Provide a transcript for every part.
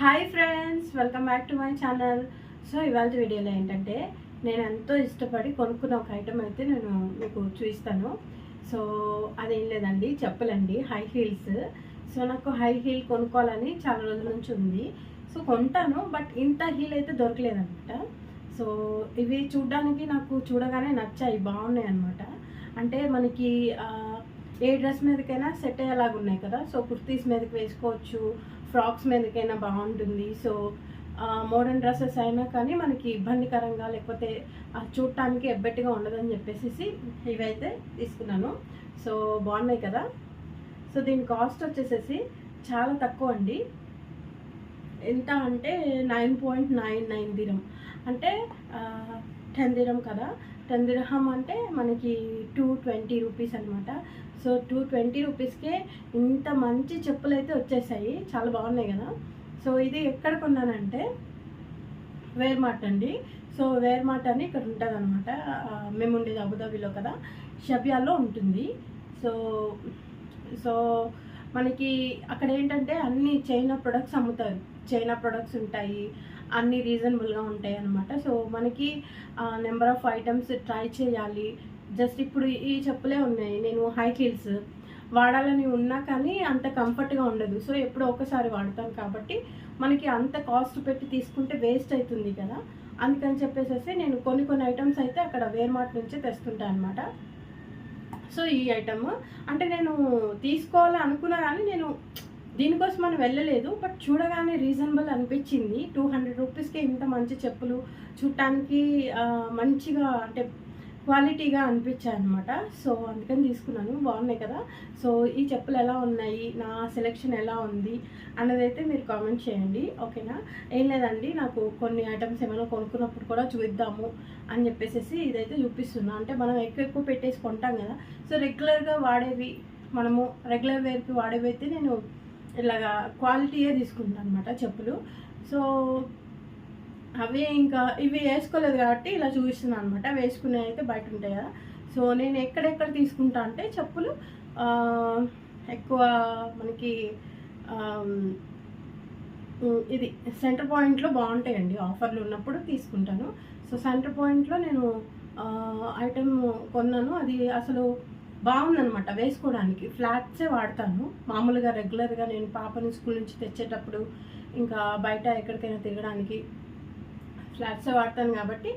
Hi friends welcome back to my channel so ఇవాళ వీడియోలో ఏంటంటే నేను ఎంతో ఇష్టపడి కొనుక్కున్న ఒక ఐటమ్ అయితే నేను మీకు చూపిస్తాను. సో అదేం లేదండి చెప్పలండి. హై హీల్స్ సో నాకు హై హీల్ కొనుక్కోవాలని చాలా రోజుల నుంచి ఉంది. సో కొంటాను బట్ ఇంత హీల్ అయితే దొరకలేదన్నమాట. సో ఇవి చూడడానికి నాకు చూడగానే నచ్చాయి బాగున్నాయి అనమాట అంటే మనకి ఏ డ్రెస్ మీదకైనా సెట్ అయ్యేలాగా ఉన్నాయి కదా. సో కుర్తీస్ మీదకి వేసుకోవచ్చు ఫ్రాక్స్ మీదకైనా బాగుంటుంది. సో మోడర్న్ డ్రెస్సెస్ అయినా కానీ మనకి ఇబ్బందికరంగా లేకపోతే చూడటానికి ఎబ్బెట్టుగా ఉండదని చెప్పేసి ఇవైతే తీసుకున్నాను. సో బాగున్నాయి కదా. సో దీని కాస్ట్ వచ్చేసేసి చాలా తక్కువ అండి. ఎంత అంటే nine point nine nine dirham. అంటే టెన్ దిరం కదా? టెన్ దిరహం అంటే మనకి టూ ట్వంటీ రూపీస్ అనమాట సో టూ ట్వంటీ రూపీస్కే ఇంత మంచి చెప్పులు అయితే వచ్చేసాయి. చాలా బాగున్నాయి కదా? సో ఇది ఎక్కడ కొన్నానంటే వేర్ మార్ట్ అండి. సో వేర్ మార్ట్ అని ఇక్కడ ఉంటుంది అనమాట మేము ఉండేది అబుదాబిలో కదా? షబియాలో ఉంటుంది. సో సో మనకి అక్కడ ఏంటంటే అన్ని చైనా ప్రొడక్ట్స్ అమ్ముతారు. చైనా ప్రొడక్ట్స్ ఉంటాయి అన్ని రీజనబుల్గా ఉంటాయి అనమాట సో మనకి నెంబర్ ఆఫ్ ఐటమ్స్ ట్రై చేయాలి. జస్ట్ ఇప్పుడు ఈ చెప్పులే ఉన్నాయి. నేను హై హీల్స్ వాడాలని ఉన్నా కానీ అంత కంఫర్ట్గా ఉండదు. సో ఎప్పుడో ఒకసారి వాడతాను కాబట్టి మనకి అంత కాస్ట్ పెట్టి తీసుకుంటే వేస్ట్ అవుతుంది కదా. అందుకని చెప్పేసి నేను కొన్ని కొన్ని ఐటమ్స్ అయితే అక్కడ వేర్మార్ట్ నుంచే తెస్తుంటాను అనమాట సో ఈ ఐటమ్ అంటే నేను తీసుకోవాలి అనుకున్నా కానీ నేను దీనికోసం మనం వెళ్ళలేదు బట్ చూడగానే రీజనబుల్ అనిపించింది. టూ హండ్రెడ్ రూపీస్కి ఇంత మంచి చెప్పులు చూడటానికి మంచిగా అంటే క్వాలిటీగా అనిపించాయి అనమాట సో అందుకని తీసుకున్నాను. బాగున్నాయి కదా. సో ఈ చెప్పులు ఎలా ఉన్నాయి? నా సెలెక్షన్ ఎలా ఉంది? అన్నది అయితే మీరు కామెంట్ చేయండి. ఓకేనా? ఏం లేదండి. నాకు కొన్ని ఐటమ్స్ ఏమైనా కొనుక్కున్నప్పుడు కూడా చూద్దాము అని చెప్పేసి ఇదైతే చూపిస్తున్నా. అంటే మనం ఎక్కువ ఎక్కువ పెట్టేసి కొంటాం కదా. సో రెగ్యులర్గా వాడేవి మనము రెగ్యులర్ వేర్కి వాడేవి అయితే నేను ఇలాగా క్వాలిటీయే తీసుకుంటాను అనమాట చెప్పులు. సో అవి ఇంకా ఇవి వేసుకోలేదు కాబట్టి ఇలా చూపిస్తున్నాను అనమాట వేసుకునే అయితే బయట ఉంటాయి కదా. సో నేను ఎక్కడెక్కడ తీసుకుంటా అంటే చెప్పులు ఎక్కువ మనకి ఇది సెంటర్ పాయింట్లో బాగుంటాయండి. ఆఫర్లు ఉన్నప్పుడు తీసుకుంటాను. సో సెంటర్ పాయింట్లో నేను ఐటెం కొన్నాను. అది అసలు బాగుందనమాట వేసుకోవడానికి. ఫ్లాట్సే వాడతాను. మామూలుగా రెగ్యులర్గా నేను పాపని స్కూల్ నుంచి తెచ్చేటప్పుడు ఇంకా బయట ఎక్కడికైనా తిరగడానికి ఫ్లాట్సే వాడతాను కాబట్టి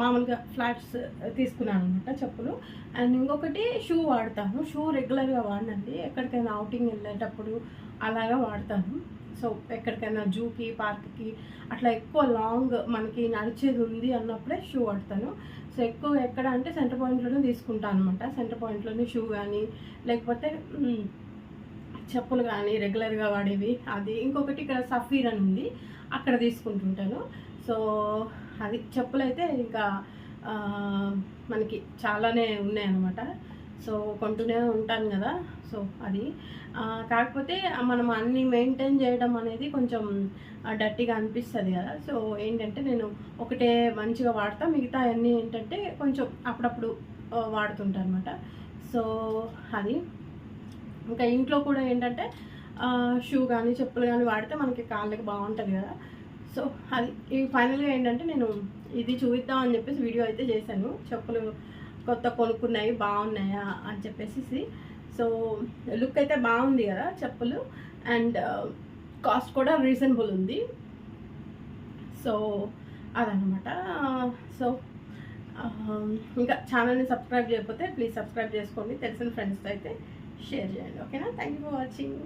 మామూలుగా ఫ్లాట్స్ తీసుకున్నాను అనమాట చెప్పులు. అండ్ ఇంకొకటి షూ వాడతాను. షూ రెగ్యులర్గా వాడినండి. ఎక్కడికైనా అవుటింగ్ వెళ్ళేటప్పుడు అలాగా వాడతాను. సో ఎక్కడికైనా జూకి పార్క్కి అట్లా ఎక్కువ లాంగ్ మనకి నడిచేది ఉంది అన్నప్పుడే షూ వాడతాను. సో ఎక్కువ ఎక్కడ అంటే సెంటర్ పాయింట్లోనే తీసుకుంటాను అనమాట సెంటర్ పాయింట్లోనే షూ కానీ లేకపోతే చెప్పులు కానీ రెగ్యులర్గా వాడేవి. అది ఇంకొకటి ఇక్కడ సఫీర్ అని ఉంది. అక్కడ తీసుకుంటుంటాను. సో అది చెప్పులు అయితే ఇంకా మనకి చాలానే ఉన్నాయన్నమాట. సో కొంటూనే ఉంటాను కదా. సో అది. కాకపోతే మనం అన్ని మెయింటైన్ చేయడం అనేది కొంచెం డర్టీగా అనిపిస్తుంది కదా. సో ఏంటంటే నేను ఒకటే మంచిగా వాడతా. మిగతా అన్నీ ఏంటంటే కొంచెం అప్పుడప్పుడు వాడుతుంటా అనమాట సో అది. ఇంకా ఇంట్లో కూడా ఏంటంటే షూ కానీ చెప్పులు కానీ వాడితే మనకి కాళ్ళకి బాగుంటుంది కదా. సో అది. ఈ ఫైనల్గా ఏంటంటే నేను ఇది చూపిద్దాం అని చెప్పేసి వీడియో అయితే చేశాను. చెప్పులు కొత్త కొనుక్కున్నాయి బాగున్నాయా అని చెప్పేసి సో లుక్ అయితే బాగుంది కదా చెప్పులు. అండ్ కాస్ట్ కూడా రీజనబుల్ ఉంది. సో అదనమాట సో ఇంకా ఛానల్ని సబ్స్క్రైబ్ చేయకపోతే ప్లీజ్ సబ్స్క్రైబ్ చేసుకోండి. తెలిసిన ఫ్రెండ్స్తో అయితే షేర్ చేయండి. ఓకేనా? Thank you for watching.